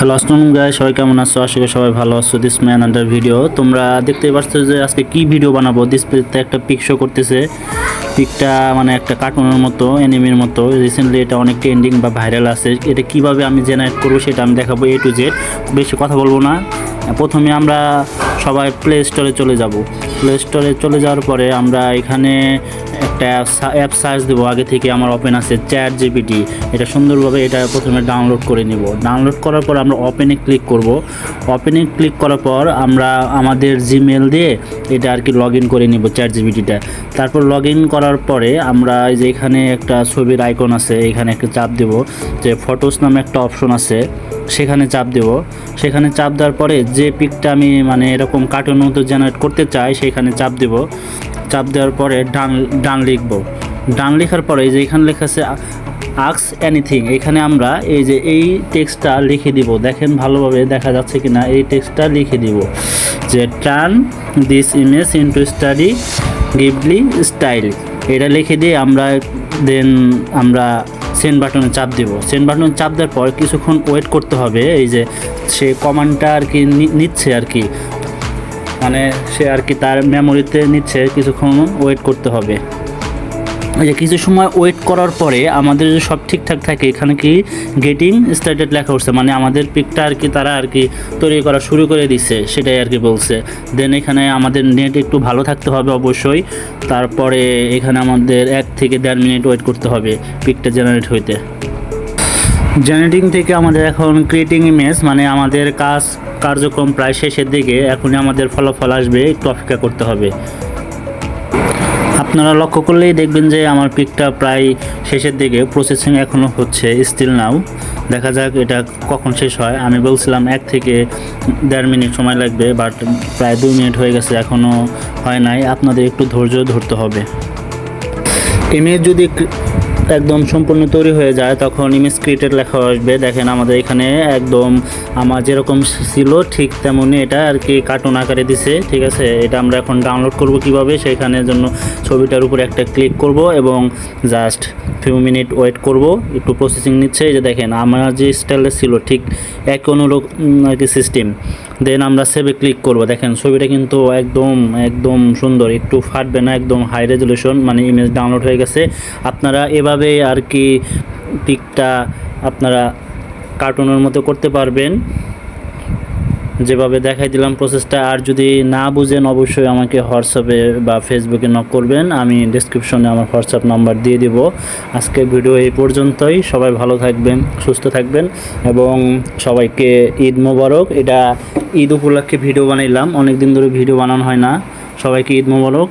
Hello, আসসালাম গাই সবাই কেমন আছো? আশা করি সবাই ভালো আছো। দিস ম্যান আন্ডার ভিডিও তোমরা দেখতে পাচ্ছ যে আজকে কি ভিডিও বানাবো? ডিসপ্লেতে একটা পিক শো করতেছে। পিকটা মানে একটা কার্টুনের মতো এনিমির মতো। রিসেন্টলি এটা অনেক ট্রেন্ডিং বা ভাইরাল আছে। এটা কীভাবে আমি জেনারেট করব সেটা আমি দেখাবো এ টু জেড বেশি কথা বলব না। প্রথমে আমরা সবাই প্লে স্টোরে চলে যাব। প্লে স্টোরে চলে যাওয়ার পরে আমরা এখানে একটা অ্যাপ সার্চ দেবো। আগে থেকে আমার ওপেন আছে চ্যাট জিপিটি এটা সুন্দরভাবে এটা প্রথমে ডাউনলোড করে নিব। ডাউনলোড করার পর আমরা ওপেনে ক্লিক করব। ওপেনে ক্লিক করার পর আমরা আমাদের জিমেল দিয়ে এটা আর কি লগ ইন করে নিব চ্যাট জিপিটিটা তারপর লগ ইন করার পরে আমরা যে এখানে একটা ছবির আইকন আছে, এখানে একটা চাপ দেব যে ফটোস নামে একটা অপশন আছে। সেখানে চাপ দেব। সেখানে চাপ দেওয়ার পরে যে পিকটা আমি মানে এরকম কার্টুন মতো জেনারেট করতে চাই, সেখানে চাপ দেব। চাপ দেওয়ার পরে ডান ডান লিখব। ডান লেখার পরে যে এখানে লেখা আছে আক্স এনিথিং এখানে আমরা এই যে এই টেক্সটটা লিখে দিব। দেখেন ভালোভাবে দেখা যাচ্ছে কিনা, এই টেক্সটটা লিখে দিব যে turn this image into studio Ghibli style এটা লিখে দিয়ে আমরা দেন আমরা সেন্ড বাটনে চাপ দেব। সেন্ড বাটনে চাপ দেওয়ার পর কিছুক্ষণ ওয়েট করতে হবে, এই যে সে কমান্ডটা আর কি নিচ্ছে আর কি। মানে সে আর কি তার মেমোরিতে নিচ্ছে, কিছুক্ষণ ওয়েট করতে হবে। যে কিছু সময় ওয়েট করার পরে আমাদের যে সব ঠিকঠাক থাকে, এখানে কি গেটিং স্টার্টেড লেখা উঠছে? মানে আমাদের পিকটা আর কি, তারা আর কি তৈরি করা শুরু করে দিছে, সেটাই আর কি বলছে। দেন এখানে আমাদের নেট একটু ভালো থাকতে হবে অবশ্যই। তারপরে এখানে আমাদের এক থেকে দেড় মিনিট ওয়েট করতে হবে পিকটা জেনারেট হইতে। জেনারেটিং থেকে আমাদের এখন ক্রিয়েটিং ইমেজ মানে আমাদের কাজ, কার্যক্রম প্রায় শেষের দিকে, এখনই আমাদের ফলাফল আসবে, একটু অপেক্ষা করতে হবে। আপনারা লক্ষ্য করলেই দেখবেন যে আমার পিকটা প্রায় শেষের দিকে প্রসেসিং এখনও হচ্ছে স্টিল নাও দেখা যাক এটা কখন শেষ হয়। আমি বলছিলাম এক থেকে দেড় মিনিট সময় লাগবে বাট প্রায় দুই মিনিট হয়ে গেছে এখনও হয় নাই। আপনাদের একটু ধৈর্য ধরতে হবে। ইমেজ যদি একদম সম্পূর্ণ তৈরি হয়ে যায়, তখন ইমেজ ক্রিয়েটেড লেখা আসবে। দেখেন আমাদের এখানে একদম আমার যেরকম ছিল ঠিক তেমনই এটা আর কি কার্টুন আকারে দিছে, ঠিক আছে? এটা আমরা এখন ডাউনলোড করব কীভাবে সেখানের জন্য ছবিটার উপরে একটা ক্লিক করব এবং জাস্ট ফিউ মিনিট ওয়েট করব, একটু প্রসেসিং নিচ্ছে। এই যে দেখেন, আমার যে স্টাইলে ছিল ঠিক এক অনুরূপ আর কি সিস্টেম দেন আমরা সেভে ক্লিক করব। দেখেন, ছবিটা কিন্তু একদম একদম সুন্দর। একটু ফাটবে না, একদম হাই রেজলিউশন মানে ইমেজ ডাউনলোড হয়ে গেছে। আপনারা এভাবে আর কি পিকটা আপনারা কার্টুনের মতো করতে পারবেন। যেভাবে দেখাই দিলাম প্রসেসটা আর যদি না বুঝেন অবশ্যই আমাকে হোয়াটসঅ্যাপে বা ফেসবুকে নক করবেন। আমি ডিসক্রিপশনে আমার হোয়াটসঅ্যাপ নাম্বার দিয়ে দিব। আজকে ভিডিও এই পর্যন্তই। সবাই ভালো থাকবেন, সুস্থ থাকবেন, এবং সবাইকে ঈদ মোবারক। এটা ঈদ উপলক্ষে ভিডিও বানাইলাম। অনেক দিন ধরে ভিডিও বানানো হয় না। সবাইকে ঈদ মোবারক।